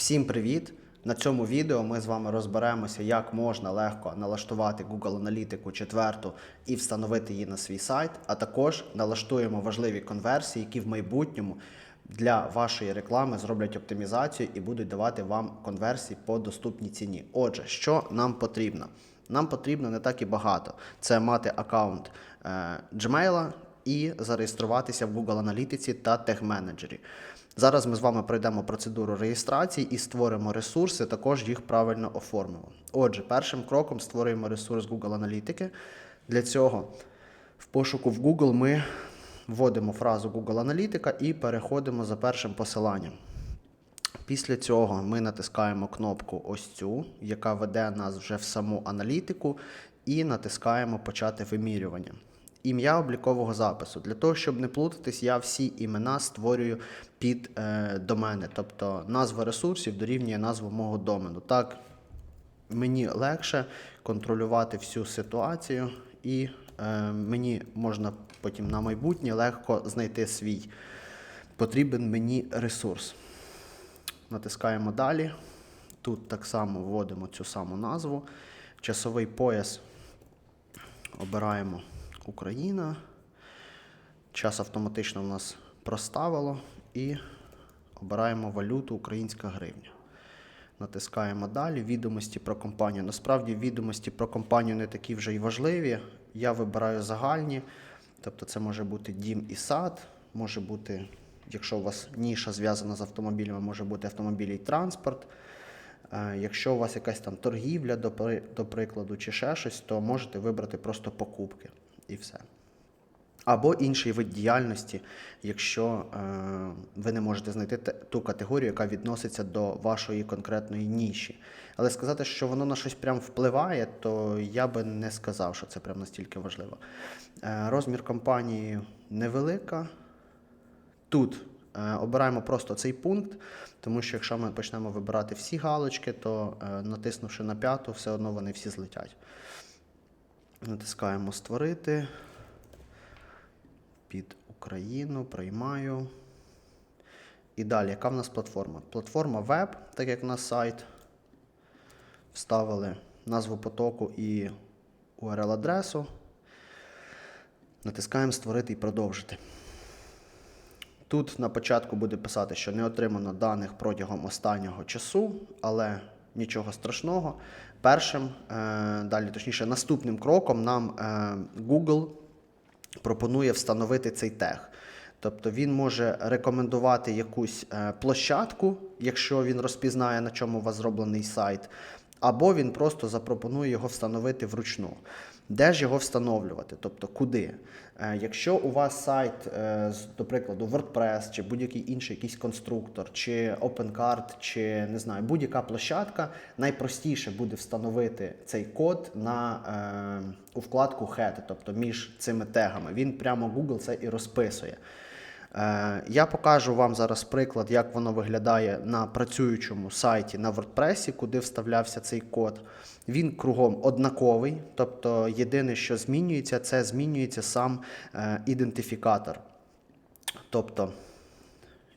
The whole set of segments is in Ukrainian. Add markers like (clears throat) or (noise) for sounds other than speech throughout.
Всім привіт! На цьому відео ми з вами розберемося, як можна легко налаштувати Google аналітику четверту і встановити її на свій сайт, а також налаштуємо важливі конверсії, які в майбутньому для вашої реклами зроблять оптимізацію і будуть давати вам конверсії по доступній ціні. Отже, що нам потрібно? Нам потрібно не так і багато. Це мати аккаунт е, Gmail і зареєструватися в Google Аналітиці та Тег-менеджері. Зараз ми з вами пройдемо процедуру реєстрації і створимо ресурси, також їх правильно оформимо. Отже, першим кроком створюємо ресурс Google Аналітики. Для цього в пошуку в Google ми вводимо фразу Google Аналітика і переходимо за першим посиланням. Після цього ми натискаємо кнопку ось цю, яка веде нас вже в саму аналітику, і натискаємо Почати вимірювання. Ім'я облікового запису. Для того, щоб не плутатись, я всі імена створюю під е, домени. Тобто назва ресурсів дорівнює назву мого домену. Так мені легше контролювати всю ситуацію, і е, мені можна потім на майбутнє легко знайти свій потрібен мені ресурс. Натискаємо далі. Тут так само вводимо цю саму назву. Часовий пояс обираємо Україна. Час автоматично в нас проставило і обираємо валюту українська гривня. Натискаємо далі. Відомості про компанію. Насправді відомості про компанію не такі вже й важливі. Я вибираю загальні. Тобто це може бути дім і сад, може бути, якщо у вас ніша зв'язана з автомобілями, може бути автомобілі і транспорт. Е, Якщо у вас якась там торгівля, до прикладу, чи ще щось, то можете вибрати просто покупки і все. Або інший вид діяльності, якщо е, ви не можете знайти ту категорію, яка відноситься до вашої конкретної ніші. Але сказати, що воно на щось прям впливає, то я би не сказав, що це прям настільки важливо. Е, розмір компанії невелика. Тут е, обираємо просто цей пункт, тому що якщо ми почнемо вибирати всі галочки, то е, натиснувши на п'яту, все одно вони всі злетять. Натискаємо Створити. Під Україну, приймаю. І далі, яка в нас платформа? Платформа веб, так як у нас сайт. Вставили назву потоку і URL-адресу. Натискаємо Створити і продовжити. Тут на початку буде писати, що не отримано даних протягом останнього часу, але нічого страшного. Першим, е, далі, точніше, наступним кроком нам е, Google пропонує встановити цей тег. Тобто він може рекомендувати якусь е, площадку, якщо він розпізнає, на чому у вас зроблений сайт, або він просто запропонує його встановити вручну. Де ж його встановлювати? Тобто куди? Е, Якщо у вас сайт, е, до прикладу, WordPress чи будь-який інший якийсь конструктор, чи OpenCard, чи не знаю, будь-яка площадка, найпростіше буде встановити цей код на, е, у вкладку Head, тобто між цими тегами. Він прямо Google це і розписує. Е, Я покажу вам зараз приклад, як воно виглядає на працюючому сайті на WordPress, куди вставлявся цей код. Він кругом однаковий, тобто єдине, що змінюється, це змінюється сам е, ідентифікатор. Тобто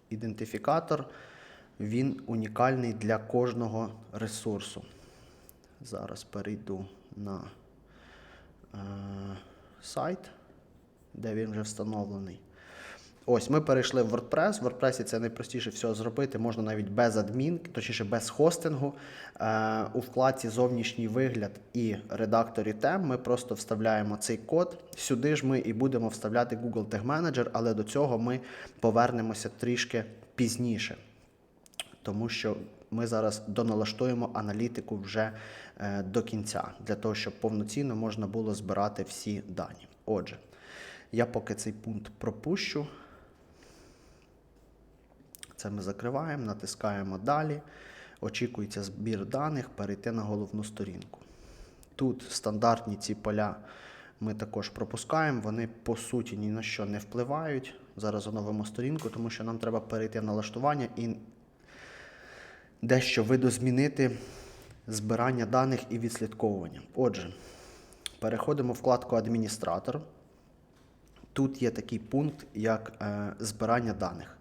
ідентифікатор він унікальний для кожного ресурсу. Зараз перейду на е, сайт, де він вже встановлений. Ось ми перейшли в WordPress. В WordPress це найпростіше всього зробити. Можна навіть без адмін, точніше без хостингу. Е, у вкладці Зовнішній вигляд і редакторі тем ми просто вставляємо цей код. Сюди ж ми і будемо вставляти Google Tag Manager, але до цього ми повернемося трішки пізніше. Тому що ми зараз доналаштуємо аналітику вже е, до кінця, для того, щоб повноцінно можна було збирати всі дані. Отже, я поки цей пункт пропущу. Це ми закриваємо, натискаємо далі. Очікується збір даних, перейти на головну сторінку. Тут стандартні ці поля ми також пропускаємо, вони по суті ні на що не впливають. Зараз оновимо сторінку, тому що нам треба перейти в налаштування і дещо видозмінити збирання даних і відслідковування. Отже, переходимо в вкладку Адміністратор. Тут є такий пункт, як е, збирання даних.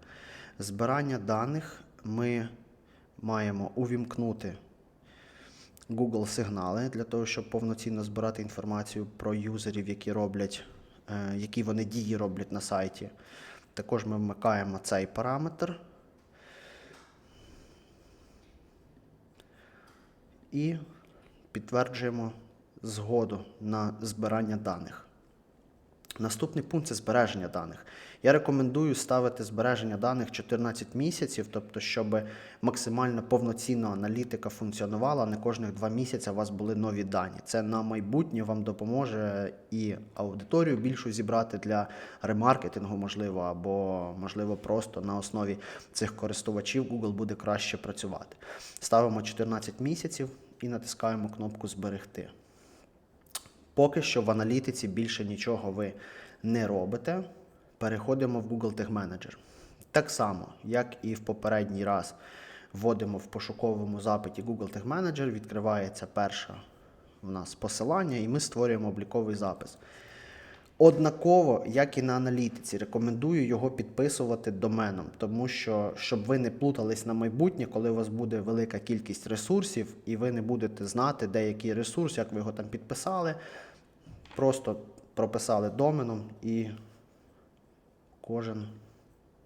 Збирання даних ми маємо увімкнути Google сигнали для того, щоб повноцінно збирати інформацію про юзерів, які роблять, е, які вони дії роблять на сайті. Також ми вмикаємо цей параметр. І підтверджуємо згоду на збирання даних. Наступний пункт це збереження даних. Я рекомендую ставити збереження даних 14 місяців, тобто, щоб максимально повноцінно аналітика функціонувала, не кожних 2 місяці у вас були нові дані. Це на майбутнє вам допоможе і аудиторію більшу зібрати для ремаркетингу, можливо, або можливо просто на основі цих користувачів Google буде краще працювати. Ставимо 14 місяців і натискаємо кнопку Зберегти. Поки що в аналітиці більше нічого ви не робите. Переходимо в Google Tag Manager. Так само, як і в попередній раз, вводимо в пошуковому запиті Google Tag Manager, відкривається перше в нас посилання, і ми створюємо обліковий запис. Однаково, як і на аналітиці, рекомендую його підписувати доменом, тому що щоб ви не плутались на майбутнє, коли у вас буде велика кількість ресурсів, і ви не будете знати, де який ресурс, як ви його там підписали. Просто прописали доменом і кожен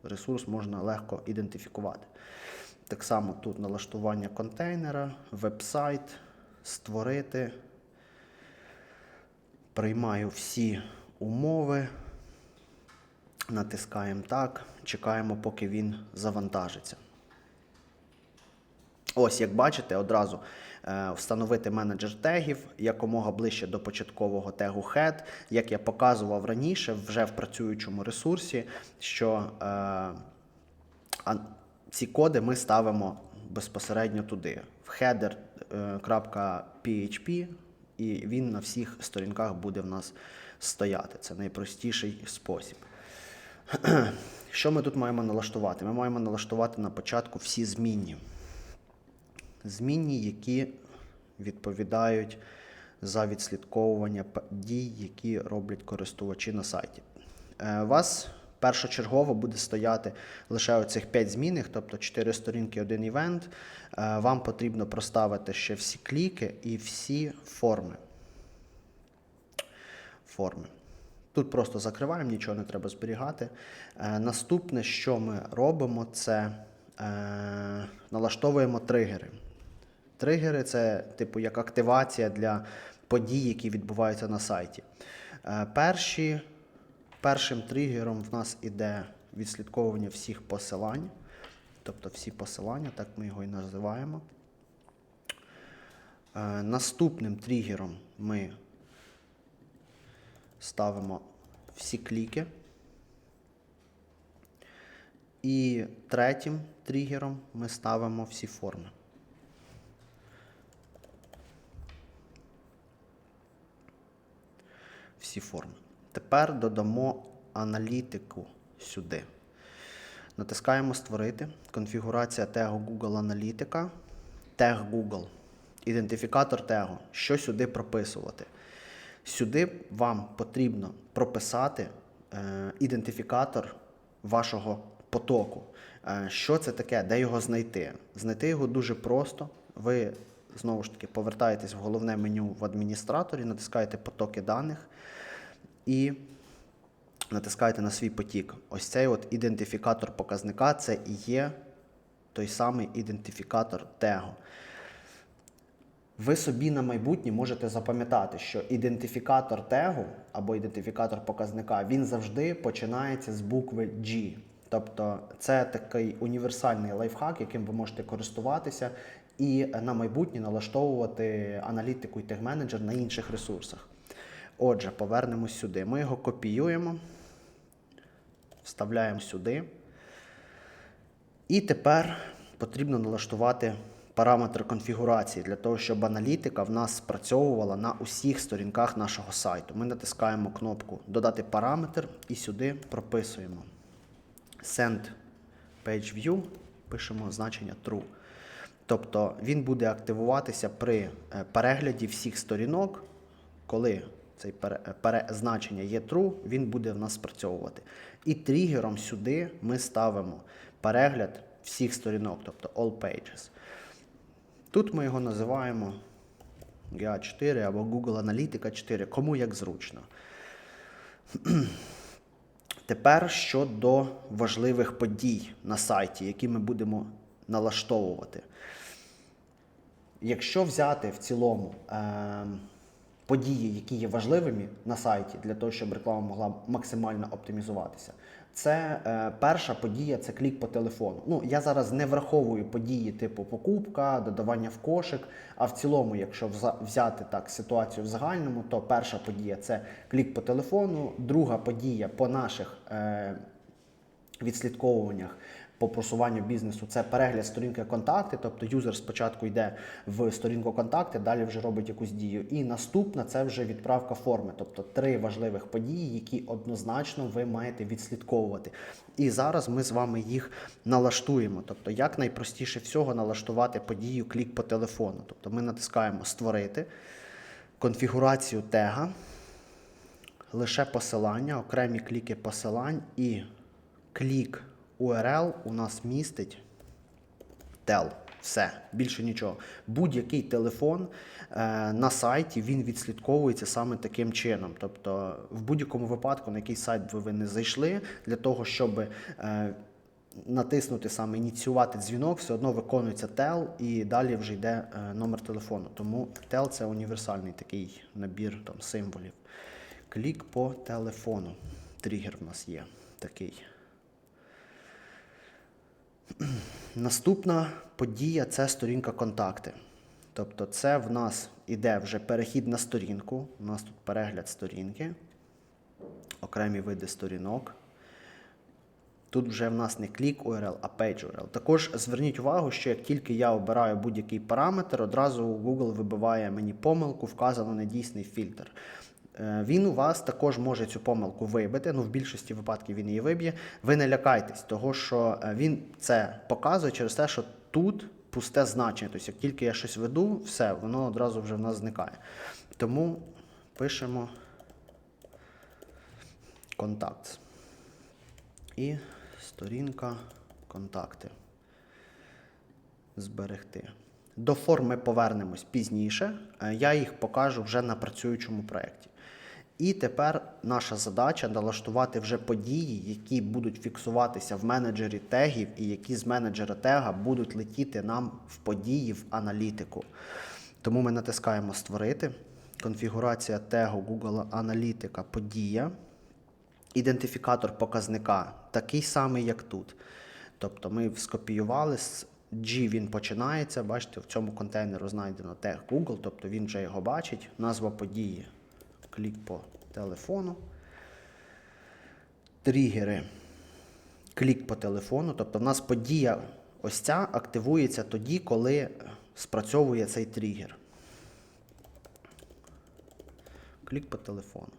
ресурс можна легко ідентифікувати. Так само тут налаштування контейнера, веб-сайт, створити. Приймаю всі умови. Натискаємо так, чекаємо, поки він завантажиться. Ось, як бачите, одразу е, встановити менеджер тегів якомога ближче до початкового тегу head. Як я показував раніше, вже в працюючому ресурсі, що е, ці коди ми ставимо безпосередньо туди, в header.php, і він на всіх сторінках буде в нас стояти. Це найпростіший спосіб. (clears throat) Що ми тут маємо налаштувати? Ми маємо налаштувати на початку всі змінні. Змінні, які відповідають за відслідковування дій, які роблять користувачі на сайті. Е, вас першочергово буде стояти лише оцих 5 змінних, тобто 4 сторінки, один івент. Е, Вам потрібно проставити ще всі кліки і всі форми. Форми. Тут просто закриваємо, нічого не треба зберігати. Е, наступне, що ми робимо, це е, налаштовуємо тригери. Тригери це, типу, як активація для подій, які відбуваються на сайті. Е, перші, першим тригером в нас іде відслідковування всіх посилань. Тобто всі посилання, так ми його і називаємо. Наступним тригером ми ставимо всі кліки. І третім тригером ми ставимо всі форми. Всі форми. Тепер додамо аналітику сюди. Натискаємо Створити. Конфігурація тегу Google Аналітика. Тег Google. Ідентифікатор тегу. Що сюди прописувати? Сюди вам потрібно прописати е, ідентифікатор вашого потоку. Е, що це таке, де його знайти? Знайти його дуже просто. Ви знову ж таки повертаєтесь в головне меню в адміністраторі, натискаєте потоки даних і натискаєте на свій потік. Ось цей от ідентифікатор показника це і є той самий ідентифікатор тегу. Ви собі на майбутнє можете запам'ятати, що ідентифікатор тегу або ідентифікатор показника він завжди починається з букви G. Тобто це такий універсальний лайфхак, яким ви можете користуватися і на майбутнє налаштовувати аналітику і тег-менеджер на інших ресурсах. Отже, повернемось сюди. Ми його копіюємо, вставляємо сюди. І тепер потрібно налаштувати параметри конфігурації для того, щоб аналітика в нас спрацьовувала на усіх сторінках нашого сайту. Ми натискаємо кнопку Додати параметр і сюди прописуємо Send Page View, пишемо значення True. Тобто він буде активуватися при е, перегляді всіх сторінок, коли це пере, значення є true, він буде в нас спрацьовувати. І тригером сюди ми ставимо перегляд всіх сторінок, тобто all pages. Тут ми його називаємо GA4 або Google Аналітика 4, кому як зручно. (clears throat) Тепер щодо важливих подій на сайті, які ми будемо налаштовувати. Якщо взяти в цілому е, події, які є важливими на сайті, для того, щоб реклама могла максимально оптимізуватися, це е, перша подія це клік по телефону. Ну, я зараз не враховую події типу покупка, додавання в кошик. А в цілому, якщо взяти так ситуацію в загальному, то перша подія це клік по телефону, друга подія по наших. Е, відслідковуваннях по просуванню бізнесу це перегляд сторінки контакти, тобто юзер спочатку йде в сторінку контакти, далі вже робить якусь дію. І наступна це вже відправка форми, тобто три важливих події, які однозначно ви маєте відслідковувати. І зараз ми з вами їх налаштуємо. Тобто, як найпростіше всього налаштувати подію клік по телефону. Тобто ми натискаємо Створити, конфігурацію тега лише посилання, окремі кліки посилань і клік URL у нас містить tel. Все, більше нічого. Будь-який телефон е, на сайті він відслідковується саме таким чином. Тобто, в будь-якому випадку, на який сайт би ви не зайшли, для того, щоб е, натиснути саме ініціювати дзвінок, все одно виконується tel і далі вже йде е, номер телефону. Тому tel це універсальний такий набір там, символів. Клік по телефону. Тригер в нас є такий. Наступна подія це сторінка контакти. Тобто, це в нас іде вже перехід на сторінку. У нас тут перегляд сторінки, окремі види сторінок. Тут вже в нас не клік URL, а page URL. Також зверніть увагу, що як тільки я обираю будь-який параметр, одразу Google вибиває мені помилку, вказано недійсний фільтр. Е, Він у вас також може цю помилку вибити. Ну, в більшості випадків він її виб'є. Ви не лякайтесь, того що е, він це показує через те, що тут пусте значення. Тобто, як тільки я щось веду, все, воно одразу вже в нас зникає. Тому пишемо контакт. І сторінка контакти. Зберегти. До форм ми повернемось пізніше. Е, Я їх покажу вже на працюючому проєкті. І тепер наша задача налаштувати вже події, які будуть фіксуватися в менеджері тегів, і які з менеджера тега будуть летіти нам в події в аналітику. Тому ми натискаємо Створити. Конфігурація тегу Google Аналітика подія. Ідентифікатор показника такий самий, як тут. Тобто ми скопіювали з G він починається. Бачите, в цьому контейнеру знайдено тег Google, тобто він вже його бачить. Назва події. Клік по телефону. Тригери. Клік по телефону. Тобто в нас подія ось ця активується тоді, коли спрацьовує цей тригер. Клік по телефону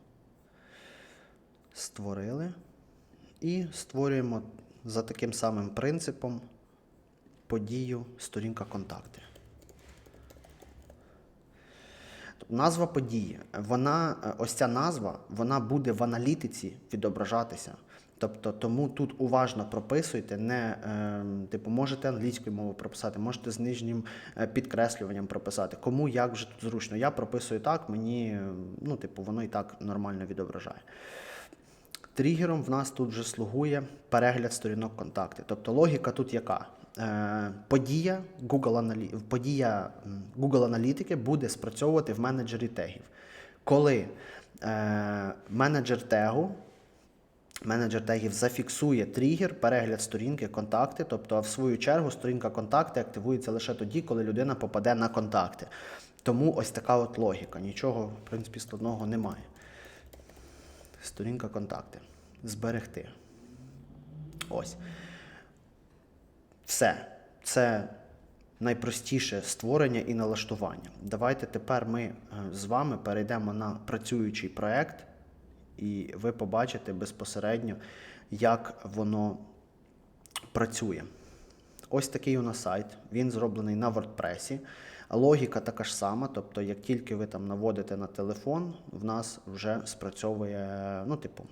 створили і створюємо за таким самим принципом подію сторінка контакти. Тобто Назва події, вона, е, ось ця назва, вона буде в аналітиці відображатися. Тобто, тому тут уважно прописуйте, не е, типу, можете англійською мовою прописати, можете з нижнім е, підкреслюванням прописати. Кому як вже тут зручно. Я прописую так, мені ну, типу, воно і так нормально відображає. Тригером в нас тут вже слугує перегляд сторінок контакти. Тобто логіка тут яка? Е, подія, Google, подія Google аналітики буде спрацьовувати в менеджері тегів. Коли е, менеджер тегу, менеджер тегів зафіксує тригер, перегляд сторінки, контакти, тобто в свою чергу сторінка контакти активується лише тоді, коли людина попаде на контакти. Тому ось така от логіка. Нічого, в принципі, складного немає. Сторінка контакти. Зберегти. Ось. Все. Це найпростіше створення і налаштування. Давайте тепер ми е, з вами перейдемо на працюючий проект, і ви побачите безпосередньо, як воно працює. Ось такий у нас сайт. Він зроблений на WordPress. Логіка така ж сама, тобто, як тільки ви там наводите на телефон, в нас вже спрацьовує, ну, типу,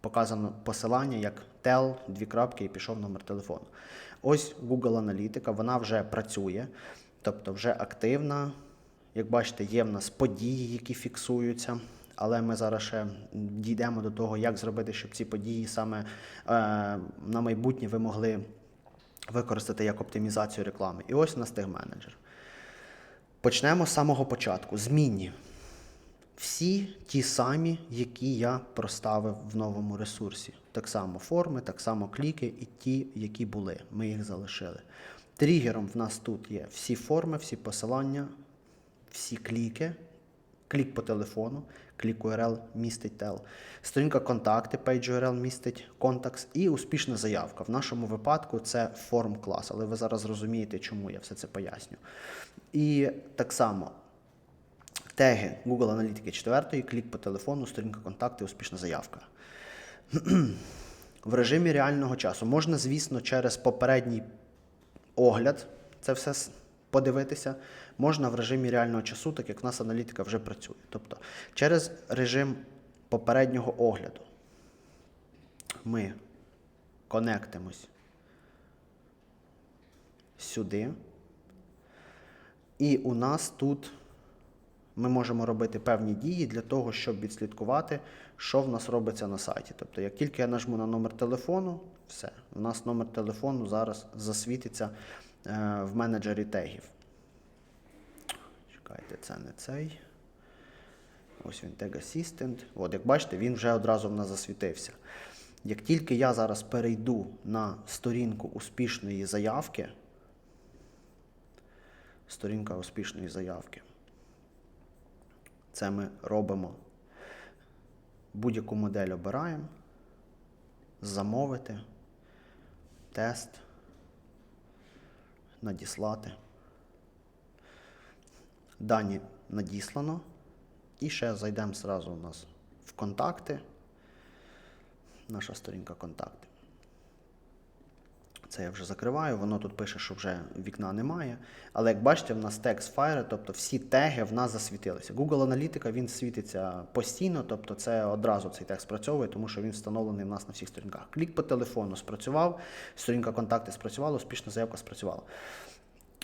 показано посилання як tel, дві крапки і пішов номер телефону. Ось Google Аналітика, вона вже працює, тобто вже активна. Як бачите, є в нас події, які фіксуються. Але ми зараз ще дійдемо до того, як зробити, щоб ці події саме е, на майбутнє ви могли використати як оптимізацію реклами. І ось у нас тег-менеджер. Почнемо з самого початку. Змінні. Всі ті самі, які я проставив в новому ресурсі. Так само форми, так само кліки і ті, які були. Ми їх залишили. Тригером в нас тут є всі форми, всі посилання, всі кліки, клік по телефону, клік URL містить тел. Сторінка контакти, page URL містить контакт і успішна заявка. В нашому випадку це форм клас, але ви зараз зрозумієте, чому я все це поясню. І так само теги Google Аналітики 4, клік по телефону, сторінка контакти, успішна заявка. (clears throat) В режимі реального часу можна, звісно, через попередній огляд це все подивитися. Можна в режимі реального часу, так як в нас аналітика вже працює. Тобто через режим попереднього огляду ми конектимось сюди. І у нас тут ми можемо робити певні дії для того, щоб відслідкувати, що в нас робиться на сайті. Тобто, як тільки я нажму на номер телефону, все, у нас номер телефону зараз засвітиться е, в менеджері тегів. Чекайте, це не цей. Ось він Tag Assistant. От, як бачите, він вже одразу в нас засвітився. Як тільки я зараз перейду на сторінку успішної заявки, сторінка успішної заявки. Це ми робимо. Будь-яку модель обираємо. Замовити. Тест. Надіслати. Дані надіслано. І ще зайдемо зразу у нас в контакти. Наша сторінка контакти. Це я вже закриваю, воно тут пише, що вже вікна немає. Але як бачите, в нас текст Fire, тобто всі теги в нас засвітилися. Google Аналітика він світиться постійно, тобто це одразу цей текст спрацьовує, тому що він встановлений в нас на всіх сторінках. Клік по телефону спрацював, сторінка контакти спрацювала, успішна заявка спрацювала.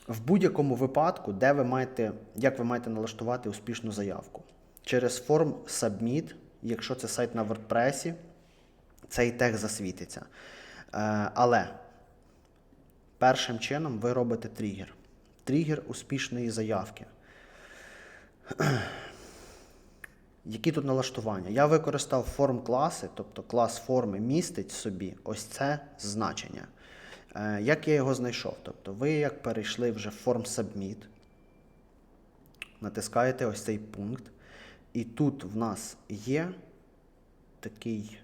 В будь-якому випадку, де ви маєте, як ви маєте налаштувати успішну заявку? Через форм Submit, якщо це сайт на WordPress, цей тег засвітиться. Е, але першим чином ви робите тригер. Тригер успішної заявки. (clears throat) Які тут налаштування? Я використав форм класи, тобто клас форми містить в собі ось це значення. Е, Як я його знайшов? Тобто ви як перейшли вже в форм Submit, натискаєте ось цей пункт, і тут в нас є такий,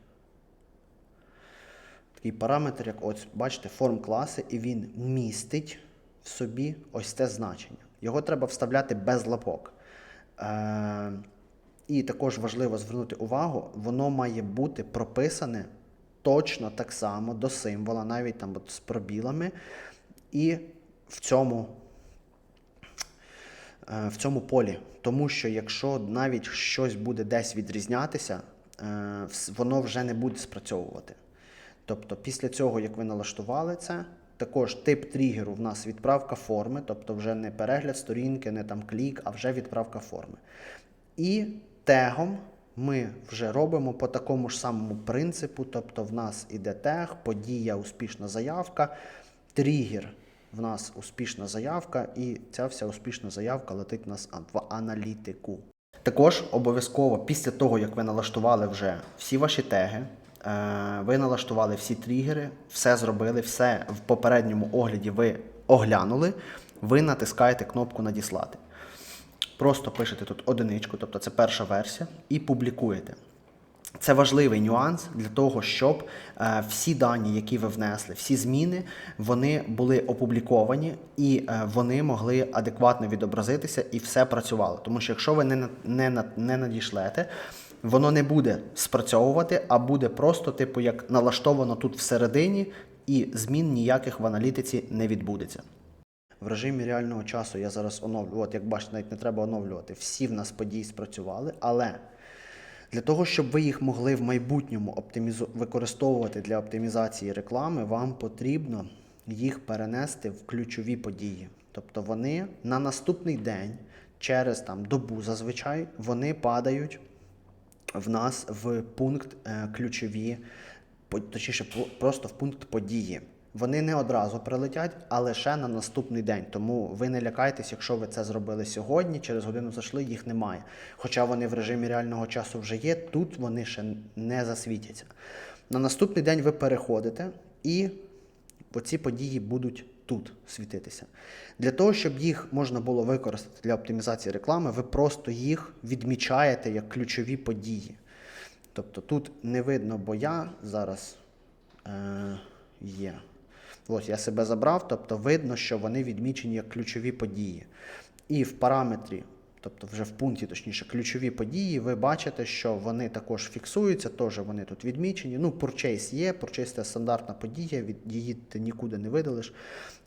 такий параметр, як ось, бачите, форм класи, і він містить в собі ось це значення. Його треба вставляти без лапок. Е, і також важливо звернути увагу, воно має бути прописане точно так само до символа, навіть там от з пробілами. І в цьому, е, в цьому полі. Тому що якщо навіть щось буде десь відрізнятися, е, воно вже не буде спрацьовувати. Тобто, після цього, як ви налаштували це, також тип тригеру в нас відправка форми, тобто вже не перегляд сторінки, не там клік, а вже відправка форми. І тегом ми вже робимо по такому ж самому принципу, тобто в нас іде тег, подія, успішна заявка, тригер в нас успішна заявка, і ця вся успішна заявка летить у нас в аналітику. Також обов'язково після того, як ви налаштували вже всі ваші теги, ви налаштували всі тригери, все зробили, все в попередньому огляді ви оглянули, ви натискаєте кнопку Надіслати. Просто пишете тут одиничку, тобто це перша версія, і публікуєте. Це важливий нюанс для того, щоб е, всі дані, які ви внесли, всі зміни, вони були опубліковані і е, вони могли адекватно відобразитися і все працювало. Тому що якщо ви не, не, не надішлете, воно не буде спрацьовувати, а буде просто, типу, як налаштовано тут всередині, і змін ніяких в аналітиці не відбудеться. В режимі реального часу я зараз оновлю. От, як бачите, навіть не треба оновлювати. Всі в нас події спрацювали, але для того, щоб ви їх могли в майбутньому оптимізу... використовувати для оптимізації реклами, вам потрібно їх перенести в ключові події. Тобто вони на наступний день, через там добу зазвичай, вони падають в нас в пункт е, ключові, точніше, просто в пункт події. Вони не одразу прилетять, а лише на наступний день. Тому ви не лякайтесь, якщо ви це зробили сьогодні, через годину зайшли, їх немає. Хоча вони в режимі реального часу вже є, тут вони ще не засвітяться. На наступний день ви переходите і оці події будуть тут світитися. Для того, щоб їх можна було використати для оптимізації реклами, ви просто їх відмічаєте як ключові події. Тобто тут не видно, бо я зараз е, є. Ось я себе забрав, тобто видно, що вони відмічені як ключові події. І в параметрі, тобто вже в пункті, точніше, ключові події, ви бачите, що вони також фіксуються, теж вони тут відмічені. Ну, purchase є, purchase це стандартна подія, від її ти нікуди не видалиш,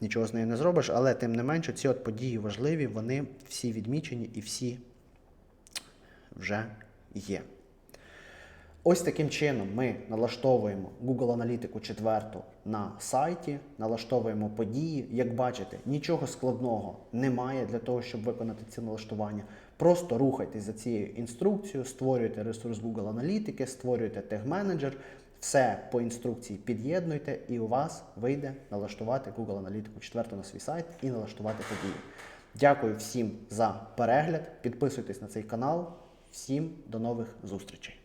нічого з нею не зробиш, але тим не менше, ці от події важливі, вони всі відмічені і всі вже є. Ось таким чином ми налаштовуємо Google аналітику четверту на сайті, налаштовуємо події. Як бачите, нічого складного немає для того, щоб виконати ці налаштування. Просто рухайтесь за цією інструкцією, створюйте ресурс Google аналітики, створюйте тег-менеджер, все по інструкції під'єднуйте, і у вас вийде налаштувати Google аналітику четверту на свій сайт і налаштувати події. Дякую всім за перегляд. Підписуйтесь на цей канал. Всім до нових зустрічей.